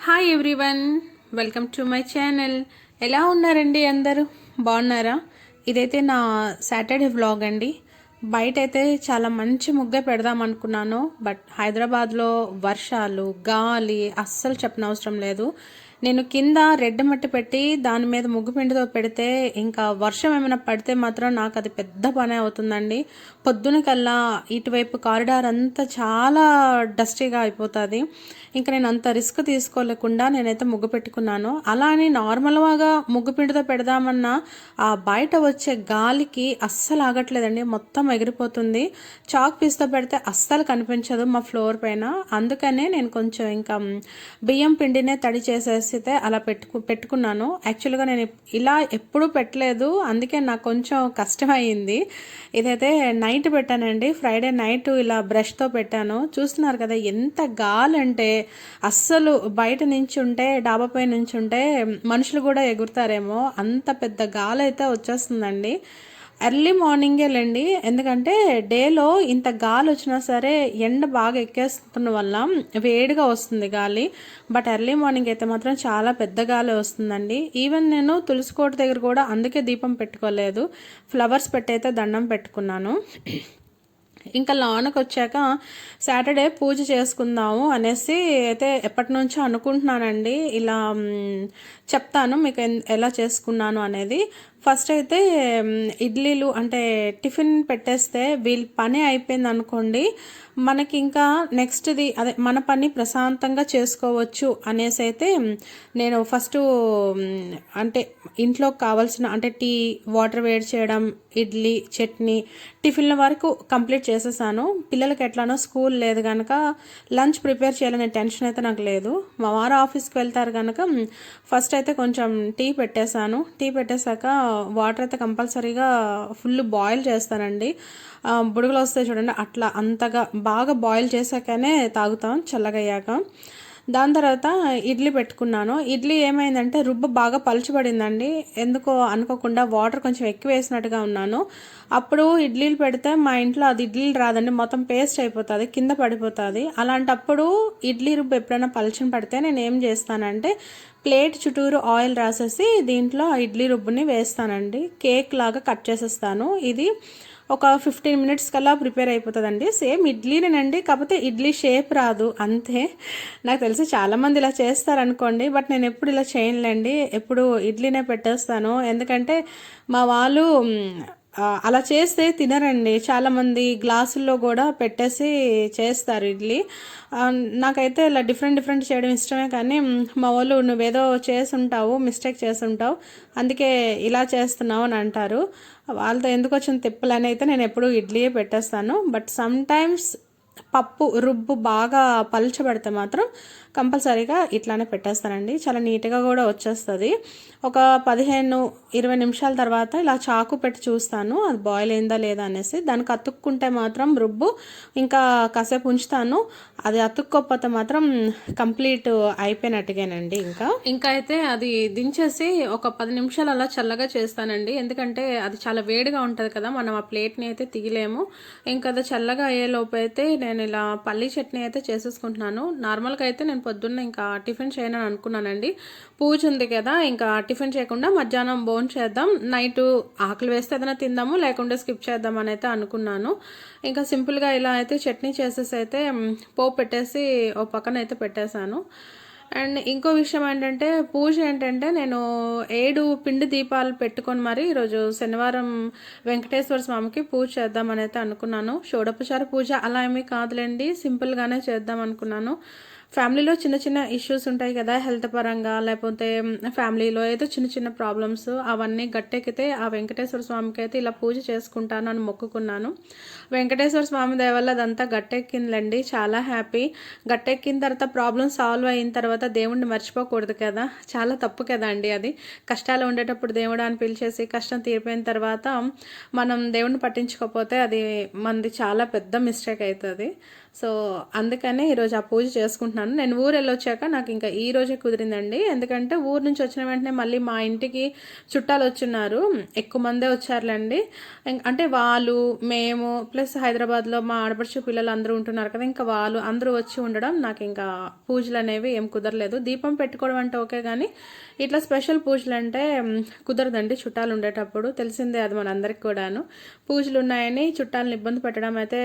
Hi everyone welcome to my channel ఎలా ఉన్నారండి అందరూ? బాగున్నారా? ఇదైతే నా సాటర్డే వ్లాగ్ అండి. బయట అయితే చాలా మంచి ముగ్గ పెడదాం అనుకున్నాను బట్ హైదరాబాద్లో వర్షాలు గాలి అస్సలు చెప్పనవసరం లేదు. నేను కింద రెడ్ మట్టి పెట్టి దాని మీద ముగ్గు పిండితో పెడితే ఇంకా వర్షం ఏమైనా పడితే మాత్రం నాకు అది పెద్ద పని అవుతుందండి. పొద్దున కల్లా ఇటువైపు కారిడార్ అంతా చాలా డస్టీగా అయిపోతుంది. ఇంకా నేను అంత రిస్క్ తీసుకోలేకుండా నేనైతే ముగ్గు పెట్టుకున్నాను. అలా అని నార్మల్గా ముగ్గు పిండితో పెడదామన్నా ఆ బయట వచ్చే గాలికి అస్సలు ఆగట్లేదండి. మొత్తం ఎగిరిపోతుంది. చాక్ పీస్తో పెడితే అస్సలు కనిపించదు మా ఫ్లోర్ పైన. అందుకనే నేను కొంచెం ఇంకా బియ్యం పిండినే తడి అయితే అలా పెట్టుకు పెట్టుకున్నాను. యాక్చువల్గా నేను ఇలా ఎప్పుడూ పెట్టలేదు. అందుకే నాకు కొంచెం కష్టమైంది ఇదైతే నైట్ పెట్టానండి. ఫ్రైడే నైట్ ఇలా బ్రష్తో పెట్టాను. చూస్తున్నారు కదా ఎంత గాలి అంటే అస్సలు బయట నుంచి ఉంటే డాబా పై నుంచి ఉంటే మనుషులు కూడా ఎగురుతారేమో. అంత పెద్ద గాలి అయితే వచ్చేస్తుందండి. ఎర్లీ మార్నింగే లేండి. ఎందుకంటే డేలో ఇంత గాలి వచ్చినా సరే ఎండ బాగా ఎక్కేస్తున్న వల్ల వేడిగా వస్తుంది గాలి. బట్ ఎర్లీ మార్నింగ్ అయితే మాత్రం చాలా పెద్ద గాలి వస్తుందండి. ఈవెన్ నేను తులసికోట దగ్గర కూడా అందుకే దీపం పెట్టుకోలేదు. ఫ్లవర్స్ పెట్టయితే దండం పెట్టుకున్నాను. ఇంకా లోనకు వచ్చాక సాటర్డే పూజ చేసుకుందాము అనేసి అయితే ఎప్పటి నుంచో అనుకుంటున్నానండి. ఇలా చెప్తాను మీకు ఎన్- ఎలా చేసుకున్నాను అనేది. ఫస్ట్ అయితే ఇడ్లీలు అంటే టిఫిన్ పెట్టేస్తే వీళ్ళ పని అయిపోయింది అనుకోండి మనకి ఇంకా నెక్స్ట్ది అదే మన పని ప్రశాంతంగా చేసుకోవచ్చు అనేసి అయితే నేను ఫస్ట్ అంటే ఇంట్లో కావాల్సిన అంటే టీ వాటర్ వేడి చేయడం ఇడ్లీ చట్నీ టిఫిన్ల వరకు కంప్లీట్ చేసేసాను. పిల్లలకి ఎట్లానో స్కూల్ లేదు కనుక లంచ్ ప్రిపేర్ చేయాలనే టెన్షన్ అయితే నాకు లేదు. మా వారు ఆఫీస్కి వెళ్తారు కనుక ఫస్ట్ అయితే కొంచెం టీ పెట్టేశాను టీ పెట్టేశాక వాటర్ అయితే కంపల్సరీగా ఫుల్ బాయిల్ చేస్తానండి. బుడగలు వస్తాయి చూడండి అట్లా అంతగా బాగా బాయిల్ చేశాకనే తాగుతాం చల్లగయ్యాక. దాని తర్వాత ఇడ్లీ పెట్టుకున్నాను. ఇడ్లీ ఏమైందంటే రుబ్బు బాగా పలుచబడిందండి. ఎందుకో అనుకోకుండా వాటర్ కొంచెం ఎక్కువ వేసినట్టుగా ఉన్నాను. అప్పుడు ఇడ్లీలు పెడితే మా ఇంట్లో అది ఇడ్లీలు రాదండి. మొత్తం పేస్ట్ అయిపోతుంది కింద పడిపోతుంది. అలాంటప్పుడు ఇడ్లీ రుబ్బు ఎప్పుడైనా పలుచని పడితే నేను ఏం చేస్తానంటే ప్లేట్ చుట్టూరు ఆయిల్ రాసేసి దీంట్లో ఆ ఇడ్లీ రుబ్బుని వేస్తానండి. కేక్ లాగా కట్ చేసేస్తాను. ఇది ఒక ఫిఫ్టీన్ మినిట్స్ కల్లా ప్రిపేర్ అయిపోతుందండి. సేమ్ ఇడ్లీనేనండి కాకపోతే ఇడ్లీ షేప్ రాదు. అంతే. నాకు తెలిసి చాలామంది ఇలా చేస్తారనుకోండి బట్ నేను ఎప్పుడు ఇలా చేయనులేండి. ఎప్పుడు ఇడ్లీనే పెట్టేస్తాను. ఎందుకంటే మా వాళ్ళు అలా చేస్తే తినరండి. చాలామంది గ్లాసుల్లో కూడా పెట్టేసి చేస్తారు ఇడ్లీ. నాకైతే ఇలా డిఫరెంట్ డిఫరెంట్ చేయడం ఇష్టమే కానీ మా వాళ్ళు నువ్వేదో చేసి ఉంటావు మిస్టేక్ చేసి ఉంటావు అందుకే ఇలా చేస్తున్నావు అని అంటారు. వాళ్ళతో ఎందుకు వచ్చిన తిప్పలని అయితే నేను ఎప్పుడూ ఇడ్లీయే పెట్టేస్తాను. బట్ సమ్ టైమ్స్ పప్పు రుబ్బు బాగా పలుచబడితే మాత్రం కంపల్సరీగా ఇట్లానే పెట్టేస్తానండి. చాలా నీట్గా కూడా వచ్చేస్తుంది. ఒక పదిహేను ఇరవై నిమిషాల తర్వాత ఇలా చాకు పెట్టి చూస్తాను అది బాయిల్ అయిందా లేదా అనేసి. దానికి అతుక్కుంటే మాత్రం రుబ్బు ఇంకా కాసేపు ఉంచుతాను. అది అతుక్కోకపోతే మాత్రం కంప్లీట్ అయిపోయినట్టుగానండి ఇంకా. ఇంకా అయితే అది దించేసి ఒక పది నిమిషాలు అలా చల్లగా చేస్తానండి. ఎందుకంటే అది చాలా వేడిగా ఉంటుంది కదా మనం ఆ ప్లేట్ని అయితే తీయలేము. ఇంకా అది చల్లగా అయ్యేలోపు అయితే నేను నేను ఇలా పల్లీ చట్నీ అయితే చేసేసుకుంటున్నాను. నార్మల్గా అయితే నేను పొద్దున్న ఇంకా టిఫిన్ చేయనని అనుకున్నానండి. పూజ ఉంది కదా ఇంకా టిఫిన్ చేయకుండా మధ్యాహ్నం భోజనం చేద్దాం. నైట్ ఆకలి వేస్తే ఏదైనా తిందాము లేకుంటే స్కిప్ చేద్దాం అని అయితే అనుకున్నాను. ఇంకా సింపుల్గా ఇలా అయితే చట్నీ చేసేసి అయితే పోపు పెట్టేసి ఓ పక్కన అయితే పెట్టేశాను. అండ్ ఇంకో విషయం ఏంటంటే పూజ ఏంటంటే నేను ఏడు పిండి దీపాలు పెట్టుకొని మరి ఈరోజు శనివారం వెంకటేశ్వర స్వామికి పూజ చేద్దామని అయితే అనుకున్నాను. షోడోపచార పూజ అలా ఏమీ కాదులేండి సింపుల్గానే చేద్దాం అనుకున్నాను ఫ్యామిలీలో చిన్న చిన్న ఇష్యూస్ ఉంటాయి కదా హెల్త్ పరంగా లేకపోతే ఫ్యామిలీలో ఏదో చిన్న చిన్న ప్రాబ్లమ్స్ అవన్నీ గట్టెక్కితే ఆ వెంకటేశ్వర స్వామికి అయితే ఇలా పూజ చేసుకుంటాను అని మొక్కుకున్నాను. వెంకటేశ్వర స్వామి దయ వల్ల అదంతా గట్టెక్కిందండి. చాలా హ్యాపీ గట్టెక్కిన తర్వాత ప్రాబ్లమ్ సాల్వ్ అయిన తర్వాత దేవుణ్ణి మర్చిపోకూడదు కదా. చాలా తప్పు కదా అండి అది. కష్టాలు ఉండేటప్పుడు దేవుడు అని పిలిచేసి కష్టం తీరిపోయిన తర్వాత మనం దేవుణ్ణి పట్టించుకోకపోతే అది మనది చాలా పెద్ద మిస్టేక్ అవుతుంది. సో అందుకనే ఈరోజు ఆ పూజ చేసుకుంటున్నాను. నేను ఊరు వెళ్ళొచ్చాక నాకు ఇంకా ఈ రోజే కుదిరిందండి. ఎందుకంటే ఊరు నుంచి వచ్చిన వెంటనే మళ్ళీ మా ఇంటికి చుట్టాలు వచ్చిన్నారు. ఎక్కువ మందే వచ్చారులేండి. అంటే వాళ్ళు మేము ప్లస్ హైదరాబాద్లో మా ఆడపడుచు పిల్లలు అందరూ ఉంటున్నారు కదా ఇంకా వాళ్ళు అందరూ వచ్చి ఉండడం నాకు ఇంకా పూజలు అనేవి ఏం కుదరలేదు. దీపం పెట్టుకోవడం అంటే ఓకే కానీ ఇట్లా స్పెషల్ పూజలు అంటే కుదరదండి చుట్టాలు ఉండేటప్పుడు. తెలిసిందే అది మనందరికి కూడాను. పూజలు ఉన్నాయని చుట్టాలను ఇబ్బంది పెట్టడం అయితే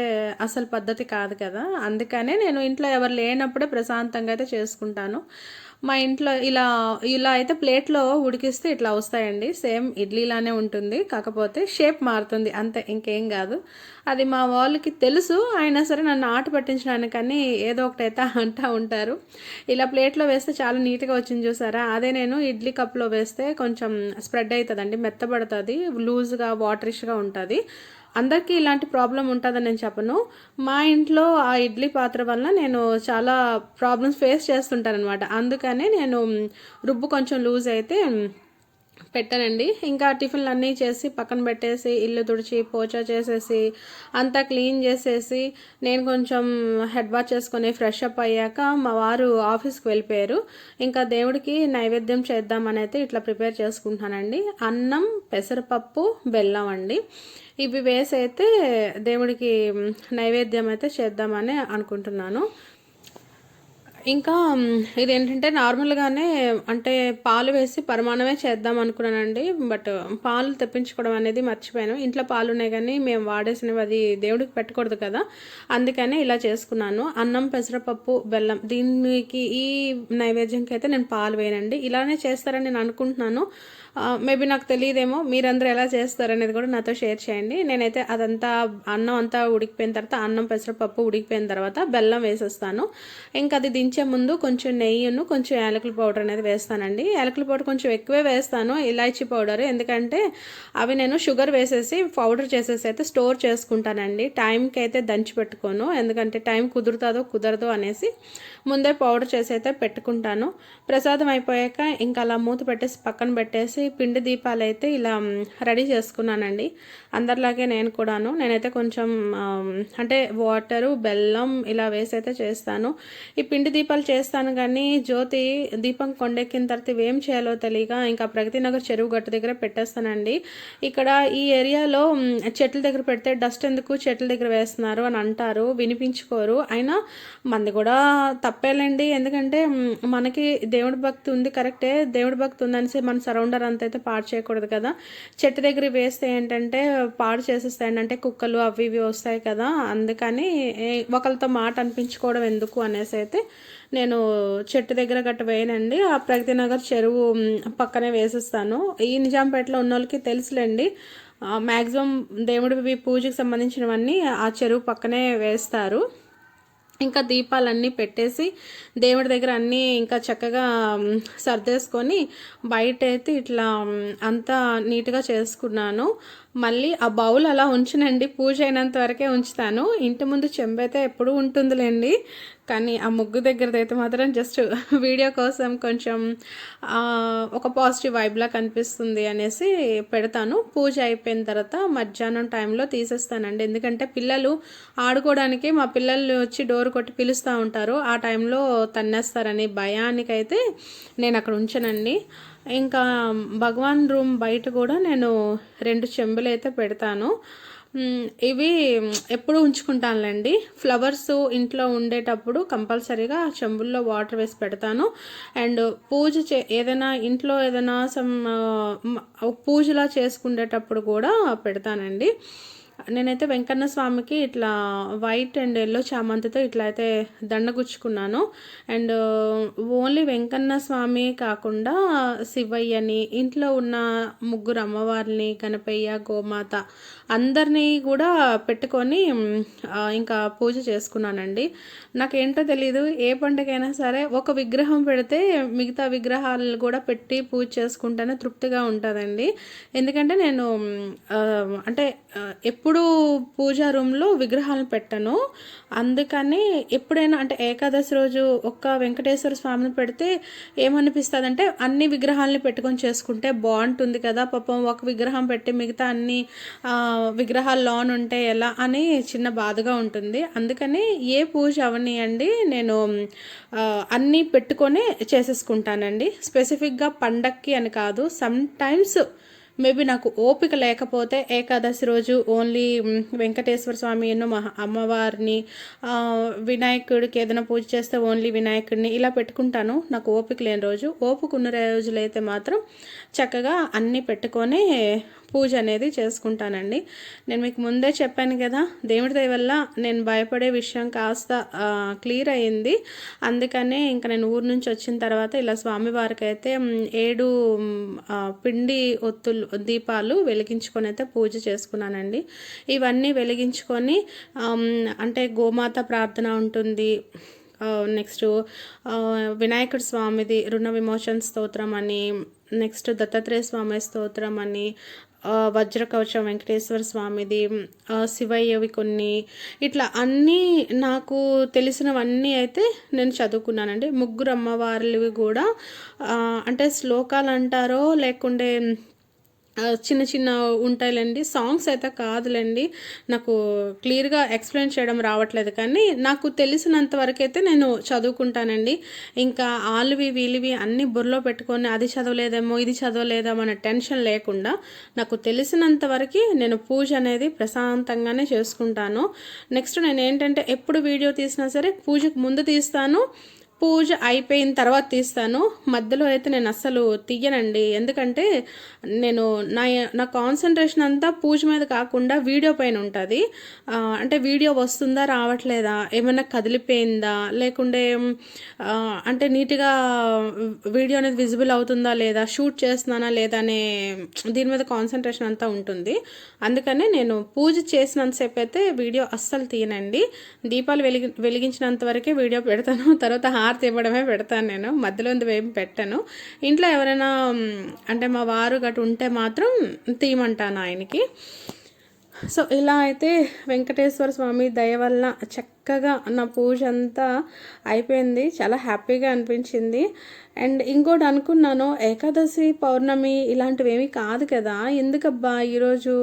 అసలు పద్ధతి కాదు కదా. అందుకనే నేను ఇంట్లో ఎవరు లేనప్పుడే ప్రశాంతంగా అయితే చేసుకుంటాను. మా ఇంట్లో ఇలా ఇలా అయితే ప్లేట్లో ఉడికిస్తే ఇట్లా వస్తాయండి. సేమ్ ఇడ్లీలానే ఉంటుంది. కాకపోతే షేప్ మారుతుంది. అంతే ఇంకేం కాదు. అది మా వాళ్ళకి తెలుసు. అయినా సరే నన్ను ఆట పట్టించడానికని ఏదో ఒకటి అయితే అంటూ ఉంటారు. ఇలా ప్లేట్లో వేస్తే చాలా నీట్గా వచ్చింది చూసారా? అదే నేను ఇడ్లీ కప్లో వేస్తే కొంచెం స్ప్రెడ్ అవుతుందండి. మెత్తబడుతుంది. లూజ్గా వాటరిష్గా ఉంటుంది. అందరికీ ఇలాంటి ప్రాబ్లం ఉంటుందని నేను చెప్పను. మా ఇంట్లో ఆ ఇడ్లీ పాత్ర వల్ల నేను చాలా ప్రాబ్లమ్స్ ఫేస్ చేస్తుంటానమాట అందుకనే నేను రుబ్బు కొంచెం లూజ్ అయితే పెట్టానండి. ఇంకా టిఫిన్లు అన్నీ చేసి పక్కన పెట్టేసి ఇల్లు తుడిచి పోచా చేసేసి అంతా క్లీన్ చేసేసి నేను కొంచెం హెడ్ వాష్ చేసుకొని ఫ్రెష్ అప్ అయ్యాక మా వారు ఆఫీస్కి వెళ్ళిపోయారు. ఇంకా దేవుడికి నైవేద్యం చేద్దామని అయితే ఇట్లా ప్రిపేర్ చేసుకుంటానండి అన్నం పెసరపప్పు బెల్లం అండి. ఇవి వేసి అయితే దేవుడికి నైవేద్యం అయితే చేద్దామని అనుకుంటున్నాను. ఇంకా ఇదేంటంటే నార్మల్గానే అంటే పాలు వేసి పరిమాణమే చేద్దాం అనుకున్నానండి. బట్ పాలు తెప్పించుకోవడం అనేది మర్చిపోయాను. ఇంట్లో పాలు ఉన్నాయి కానీ మేము వాడేసినవి అది దేవుడికి పెట్టకూడదు కదా. అందుకనే ఇలా చేసుకున్నాను. అన్నం పెసరపప్పు బెల్లం. దీనికి ఈ నైవేద్యంకి అయితే నేను పాలు వేయనండి. ఇలానే చేస్తారని నేను అనుకుంటున్నాను. మేబీ నాకు తెలియదేమో మీరందరూ ఎలా చేస్తారనేది కూడా నాతో షేర్ చేయండి. నేనైతే అదంతా అన్నం అంతా ఉడికిపోయిన తర్వాత అన్నం పెసరపప్పు ఉడికిపోయిన తర్వాత బెల్లం వేసేస్తాను. ఇంకా అది దించి ముందు కొంచెం నెయ్యిను కొంచెం యాలకుల పౌడర్ అనేది వేస్తానండి. యాలకుల పౌడర్ కొంచెం ఎక్కువే వేస్తాను ఇలాచీ పౌడర్. ఎందుకంటే అవి నేను షుగర్ వేసేసి పౌడర్ చేసేసి అయితే స్టోర్ చేసుకుంటానండి. టైంకి అయితే దంచి పెట్టుకోను. ఎందుకంటే టైం కుదురుతుందో కుదరదో అనేసి ముందే పౌడర్ చేసి అయితే పెట్టుకుంటాను. ప్రసాదం అయిపోయాక ఇంకా అలా మూత పెట్టేసి పక్కన పెట్టేసి పిండి దీపాలు అయితే ఇలా రెడీ చేసుకున్నానండి. అందరిలాగే నేను కూడాను. నేనైతే కొంచెం అంటే వాటరు బెల్లం ఇలా వేసి అయితే చేస్తాను. ఈ పిండి దీపాలు చేస్తాను కానీ జ్యోతి దీపం కొండెక్కిన తర్వాత ఇవేం చేయాలో తెలియక ఇంకా ప్రగతి నగర్ చెరువు గట్టు దగ్గర పెట్టేస్తానండి. ఇక్కడ ఈ ఏరియాలో చెట్ల దగ్గర పెడితే డస్ట్ ఎందుకు చెట్ల దగ్గర వేస్తున్నారు అని అంటారు. వినిపించుకోరు. అయినా మంది కూడా తప్పేలేండి. ఎందుకంటే మనకి దేవుడి భక్తి ఉంది కరెక్టే. దేవుడి భక్తి ఉందనేసి మన సరౌండర్ అంత అయితే పాడు చేయకూడదు కదా. చెట్టు దగ్గర వేస్తే ఏంటంటే పాడు చేసేస్తాయండి అంటే కుక్కలు అవి ఇవి వస్తాయి కదా. అందుకని ఒకరితో మాట అనిపించుకోవడం ఎందుకు అనేసి అయితే నేను చెట్టు దగ్గర గట్ట వేయనండి. ఆ ప్రగతి నగర్ చెరువు పక్కనే వేసేస్తాను. ఈ నిజాంపేటలో ఉన్న వాళ్ళకి తెలుసులేండి మ్యాక్సిమం దేవుడి పూజకి సంబంధించినవన్నీ ఆ చెరువు పక్కనే వేస్తారు. ఇంకా దీపాలన్నీ పెట్టేసి దేవుడి దగ్గర అన్నీ ఇంకా చక్కగా సర్దేసుకొని బయట అయితే ఇట్లా అంతా నీట్గా చేసుకున్నాను. మళ్ళీ ఆ బౌల్ అలా ఉంచనండి. పూజ అయినంత వరకే ఉంచుతాను. ఇంటి ముందు చెంబైతే ఎప్పుడూ ఉంటుందిలేండి. కానీ ఆ ముగ్గు దగ్గరది అయితే మాత్రం జస్ట్ వీడియో కోసం కొంచెం ఒక పాజిటివ్ వైబ్లా కనిపిస్తుంది అనేసి పెడతాను. పూజ అయిపోయిన తర్వాత మధ్యాహ్నం టైంలో తీసేస్తానండి. ఎందుకంటే పిల్లలు ఆడుకోవడానికి మా పిల్లలు వచ్చి డోర్ కొట్టి పిలుస్తూ ఉంటారు. ఆ టైంలో తన్నేస్తారని భయానికైతే నేను అక్కడ ఉంచనండి. ఇంకా భగవాన్ రూమ్ బయట కూడా నేను రెండు చెంబులు అయితే పెడతాను. ఇవి ఎప్పుడు ఉంచుకుంటానులేండి. ఫ్లవర్స్ ఇంట్లో ఉండేటప్పుడు కంపల్సరీగా చెంబుల్లో వాటర్ వేసి పెడతాను. అండ్ పూజ చే ఏదైనా ఇంట్లో ఏదైనా సమ్ పూజలా చేసుకునేటప్పుడు కూడా పెడతానండి. నేనైతే వెంకన్న స్వామికి ఇట్లా వైట్ అండ్ ఎల్లో చామంతితో ఇట్లా అయితే దండ గుచ్చుకున్నాను. అండ్ ఓన్లీ వెంకన్న స్వామి కాకుండా శివయ్యని ఇంట్లో ఉన్న ముగ్గురు అమ్మవారిని గణపయ్య గోమాత అందరినీ కూడా పెట్టుకొని ఇంకా పూజ చేసుకున్నానండి. నాకేంటో తెలీదు ఏ పండుగైనా సరే ఒక విగ్రహం పెడితే మిగతా విగ్రహాలు కూడా పెట్టి పూజ చేసుకుంటేనే తృప్తిగా ఉంటుందండి. ఎందుకంటే నేను అంటే ఎప్పుడు పూజా రూమ్లో విగ్రహాలను పెట్టను. అందుకని ఎప్పుడైనా అంటే ఏకాదశి రోజు ఒక్క వెంకటేశ్వర స్వామిని పెడితే ఏమనిపిస్తుంది అంటే అన్ని విగ్రహాలని పెట్టుకొని చేసుకుంటే బాగుంటుంది కదా. పాపం ఒక విగ్రహం పెట్టి మిగతా అన్ని ఆ, విగ్రహాలు లోన్ ఉంటే ఎలా అని చిన్న బాధగా ఉంటుంది. అందుకని ఏ పూజ అవనియండి. నేను అన్నీ పెట్టుకొని చేసేసుకుంటానండి. స్పెసిఫిక్గా పండక్కి అని కాదు సమ్ టైమ్స్ మేబీ నాకు ఓపిక లేకపోతే ఏకాదశి రోజు ఓన్లీ వెంకటేశ్వర స్వామి ఎన్నో మహా అమ్మవారిని వినాయకుడికి ఏదైనా పూజ చేస్తే ఓన్లీ వినాయకుడిని ఇలా పెట్టుకుంటాను. నాకు ఓపిక లేని రోజు. ఓపిక ఉన్న రోజులైతే మాత్రం చక్కగా అన్నీ పెట్టుకొని పూజ అనేది చేసుకుంటానండి. నేను మీకు ముందే చెప్పాను కదా దేవుడి దయ వల్ల నేను భయపడే విషయం కాస్త క్లియర్ అయ్యింది అందుకనే ఇంకా నేను ఊరు నుంచి వచ్చిన తర్వాత ఇలా స్వామివారికి అయితే ఏడు పిండి ఒత్తులు దీపాలు వెలిగించుకొని అయితే పూజ చేసుకున్నానండి. ఇవన్నీ వెలిగించుకొని అంటే గోమాత ప్రార్థన ఉంటుంది. నెక్స్ట్ వినాయకుడి స్వామిది రుణ విమోచన స్తోత్రం అని నెక్స్ట్ దత్తాత్రేయ స్వామి స్తోత్రం అని వజ్రకవచం వెంకటేశ్వర స్వామిది శివయ్యవి కొన్ని. ఇట్లా అన్నీ నాకు తెలిసినవన్నీ అయితే నేను చదువుకున్నానండి. ముగ్గురు అమ్మవార్లవి కూడా అంటే శ్లోకాలు అంటారో లేకుంటే చిన్న చిన్న ఉంటాయిలేండి. సాంగ్స్ అయితే కాదులేండి. నాకు క్లియర్గా ఎక్స్ప్లెయిన్ చేయడం రావట్లేదు కానీ నాకు తెలిసినంత వరకు అయితే నేను చదువుకుంటానండి. ఇంకా ఆలువి వీలివి అన్నీ బుర్రలో పెట్టుకొని అది చదవలేదేమో ఇది చదవలేదేమో అనే టెన్షన్ లేకుండా నాకు తెలిసినంత వరకు నేను పూజ అనేది ప్రశాంతంగానే చేసుకుంటాను. నెక్స్ట్ నేను ఏంటంటే ఎప్పుడు వీడియో తీసినా సరే పూజకు ముందు తీస్తాను. పూజ అయిపోయిన తర్వాత తీస్తాను. మధ్యలో అయితే నేను అస్సలు తీయనండి. ఎందుకంటే నేను నా నా కాన్సన్ట్రేషన్ అంతా పూజ మీద కాకుండా వీడియో పైన ఉంటుంది. అంటే వీడియో వస్తుందా రావట్లేదా ఏమైనా కదిలిపోయిందా లేకుంటే అంటే నీట్గా వీడియో అనేది విజిబుల్ అవుతుందా లేదా షూట్ చేస్తున్నానా లేదా అనే దీని మీద కాన్సన్ట్రేషన్ అంతా ఉంటుంది. అందుకనే నేను పూజ చేసినంతసేపు అయితే వీడియో అస్సలు తీయనండి. దీపాలు వెలిగి వెలిగించినంత వరకే వీడియో పెడతాను. తర్వాత హారతి ఇవ్వడమే పెడతాను నేను. మధ్యలో ఏం పెట్టాను. ఇంట్లో ఎవరైనా అంటే మా వారు గటు ఉంటే మాత్రం తీయమంటాను ఆయనకి. సో ఇలా అయితే వెంకటేశ్వర స్వామి దయ వల్ల చక్కగా నా పూజ అంతా అయిపోయింది. చాలా హ్యాపీగా అనిపించింది. అండ్ ఇంకోటి అనుకున్నాను ఏకాదశి పౌర్ణమి ఇలాంటివి ఏమీ కాదు కదా. ఎందుకబ్బా ఈరోజు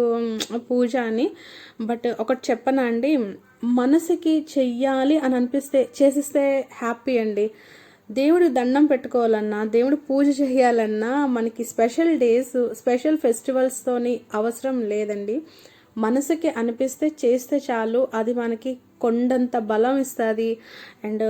పూజ అని. బట్ ఒకటి చెప్పనా అండి మనసుకి చెయ్యాలి అని అనిపిస్తే చేసిస్తే హ్యాపీ అండి. దేవుడు దండం పెట్టుకోవాలన్నా దేవుడు పూజ చేయాలన్నా మనకి స్పెషల్ డేస్ స్పెషల్ ఫెస్టివల్స్తోని అవసరం లేదండి. మనసుకి అనిపిస్తే చేస్తే చాలు అది మనకి కొండంత బలం ఇస్తుంది. అండ్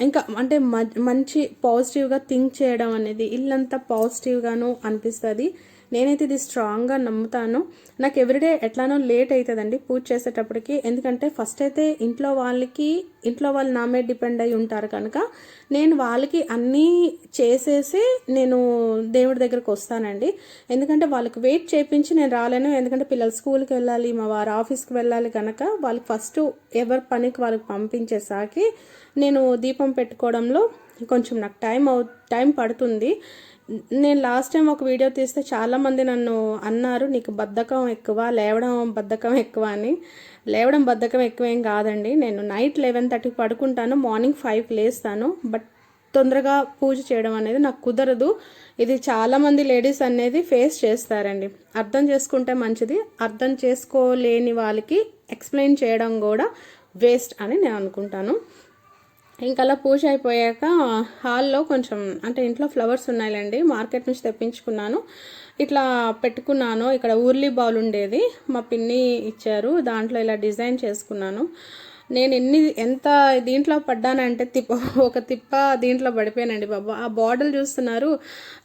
ఇంకా అంటే మ- మంచి పాజిటివ్గా థింక్ చేయడం అనేది ఇల్లంతా పాజిటివ్గాను అనిపిస్తుంది. నేనైతే ఇది స్ట్రాంగ్గా నమ్ముతాను. నాకు ఎవ్రీడే ఎట్లానో లేట్ అవుతుందండి పూజ చేసేటప్పటికి. ఎందుకంటే ఫస్ట్ అయితే ఇంట్లో వాళ్ళకి ఇంట్లో వాళ్ళు నా మీద డిపెండ్ అయి ఉంటారు కనుక నేను వాళ్ళకి అన్నీ చేసేసి నేను దేవుడి దగ్గరకు వస్తానండి. ఎందుకంటే వాళ్ళకి వెయిట్ చేయించి నేను రాలేను. ఎందుకంటే పిల్లలు స్కూల్కి వెళ్ళాలి మా వారు ఆఫీస్కి వెళ్ళాలి కనుక వాళ్ళకి ఫస్ట్ ఎవరి పనికి వాళ్ళకి పంపించేసాకి నేను దీపం పెట్టుకోవడంలో కొంచెం నాకు టైం అవు టైం పడుతుంది. నేను లాస్ట్ టైం ఒక వీడియో తీస్తే చాలామంది నన్ను అన్నారు నీకు బద్ధకం ఎక్కువ లేవడం బద్ధకం ఎక్కువ అని. లేవడం బద్ధకం ఎక్కువ ఏం కాదండి. నేను నైట్ లెవెన్ థర్టీకి పడుకుంటాను మార్నింగ్ ఫైవ్కి లేస్తాను. బట్ తొందరగా పూజ చేయడం అనేది నాకు కుదరదు. ఇది చాలామంది లేడీస్ అనేది ఫేస్ చేస్తారండి. అర్థం చేసుకుంటే మంచిది. అర్థం చేసుకోలేని వాళ్ళకి ఎక్స్ప్లెయిన్ చేయడం కూడా వేస్ట్ అని నేను అనుకుంటాను. ఇంకా అలా పూజ అయిపోయాక హాల్లో కొంచెం అంటే ఇంట్లో ఫ్లవర్స్ ఉన్నాయిలేండి మార్కెట్ నుంచి తెప్పించుకున్నాను. ఇట్లా పెట్టుకున్నాను. ఇక్కడ ఊర్లీ బౌల్ ఉండేది. మా పిన్ని ఇచ్చారు. దాంట్లో ఇలా డిజైన్ చేసుకున్నాను. నేను ఎన్ని ఎంత దీంట్లో పడ్డానంటే తిప్ప ఒక తిప్ప దీంట్లో పడిపోయానండి బాబా. ఆ బాటిల్ చూస్తున్నారు.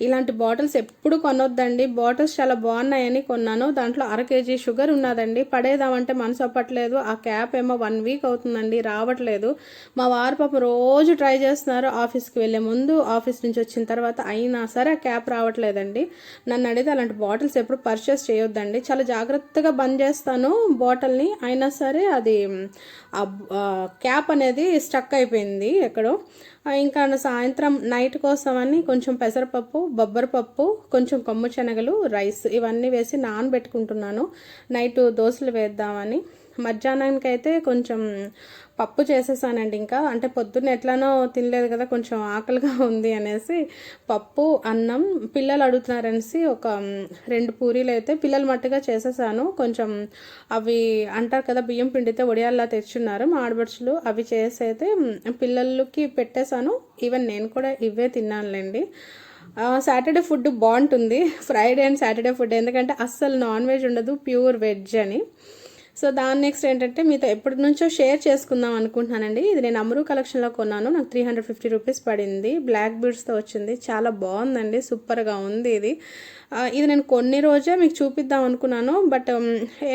ఇలాంటి బాటిల్స్ ఎప్పుడు కొనొద్దండి. బాటిల్స్ చాలా బాగున్నాయని కొన్నాను. దాంట్లో అర కేజీ షుగర్ ఉన్నదండి. పడేదామంటే మనసు అప్పట్లేదు ఆ క్యాప్ ఏమో వన్ వీక్ అవుతుందండి. రావట్లేదు. మా వారు పాపం రోజు ట్రై చేస్తున్నారు ఆఫీస్కి వెళ్ళే ముందు. ఆఫీస్ నుంచి వచ్చిన తర్వాత అయినా సరే ఆ క్యాప్ రావట్లేదండి. నన్ను అడిగితే అలాంటి బాటిల్స్ ఎప్పుడు పర్చేస్ చేయొద్దండి. చాలా జాగ్రత్తగా బంద్ చేస్తాను బాటిల్ని. అయినా సరే అది ఆ, క్యాప్ అనేది స్టక్ అయిపోయింది ఎక్కడో. ఇంకా సాయంత్రం నైట్ కోసమని కొంచెం పెసరపప్పు బొబ్బరపప్పు కొంచెం కొమ్ము శనగలు రైస్ ఇవన్నీ వేసి నానబెట్టుకుంటున్నాను. నైట్ దోశలు వేద్దామని. మధ్యాహ్నానికి అయితే కొంచెం పప్పు చేసేసానండి ఇంకా. అంటే పొద్దున్న ఎట్లానో తినలేదు కదా కొంచెం ఆకలిగా ఉంది అనేసి పప్పు అన్నం పిల్లలు అడుగుతున్నారనేసి ఒక రెండు పూరీలు అయితే పిల్లలు మట్టుగా చేసేసాను. కొంచెం అవి అంటారు కదా బియ్యం పిండితే ఒడియాల్లా తెచ్చున్నారు మాడబడుచులు అవి చేసి అయితే పిల్లలకి పెట్టేశాను. ఈవెన్ నేను కూడా ఇవే తిన్నానులేండి. సాటర్డే ఫుడ్ బాగుంటుంది. Friday and Saturday food. ఎందుకంటే అస్సలు నాన్ వెజ్ ఉండదు ప్యూర్ వెజ్ అని. సో దాని నెక్స్ట్ ఏంటంటే మీతో ఎప్పటి నుంచో షేర్ చేసుకుందాం అనుకుంటున్నానండి. ఇది నేను అమరు కలెక్షన్లో కొన్నాను. నాకు త్రీ హండ్రెడ్ ఫిఫ్టీ రూపీస్ పడింది. బ్లాక్ బీడ్స్తో వచ్చింది. చాలా బాగుందండి. సూపర్గా ఉంది ఇది. ఇది నేను కొన్ని రోజే మీకు చూపిద్దాం అనుకున్నాను. బట్ um,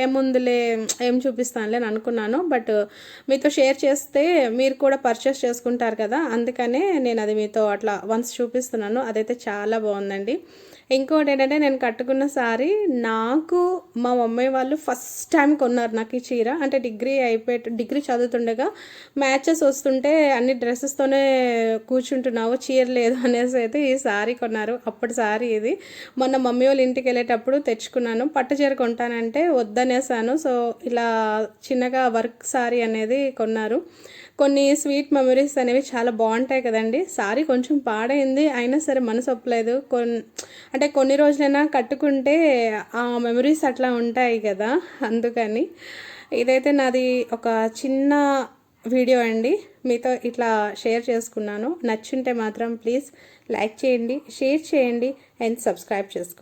ఏముందిలే ఏం చూపిస్తానులే అని అనుకున్నాను. బట్ మీతో షేర్ చేస్తే మీరు కూడా పర్చేస్ చేసుకుంటారు కదా. అందుకనే నేను అది మీతో అట్లా వన్స్ చూపిస్తున్నాను. అదైతే చాలా బాగుందండి. ఇంకోటి ఏంటంటే నేను కట్టుకున్న సారీ నాకు మా మమ్మీ వాళ్ళు ఫస్ట్ టైం కొన్నారు నాకు ఈ చీర. అంటే డిగ్రీ అయిపోయి డిగ్రీ చదువుతుండగా మ్యాచెస్ వస్తుంటే అన్ని డ్రెస్సెస్తోనే కూర్చుంటున్నావు చీర లేదు అనేసి అయితే ఈ సారీ కొన్నారు. అప్పటి సారీ ఇది. మొన్న మమ్మీ వాళ్ళ ఇంటికి వెళ్ళేటప్పుడు తెచ్చుకున్నాను. పట్టు చీర కొంటానంటే వద్దనేసాను. సో ఇలా చిన్నగా వర్క్ సారీ అనేది కొన్నారు. కొన్ని స్వీట్ మెమరీస్ అనేవి చాలా బాగుంటాయి కదండి. సారీ కొంచెం పాడైంది అయినా సరే మనసు ఒప్పలేదు. కొన్ అంటే కొన్ని రోజులైనా కట్టుకుంటే ఆ మెమరీస్ అట్లా ఉంటాయి కదా అందుకని. ఇదైతే నాది ఒక చిన్న వీడియో అండి. మీతో ఇట్లా షేర్ చేసుకున్నాను. నచ్చుంటే మాత్రం ప్లీజ్ లైక్ చేయండి షేర్ చేయండి అండ్ సబ్స్క్రైబ్ చేసుకోండి.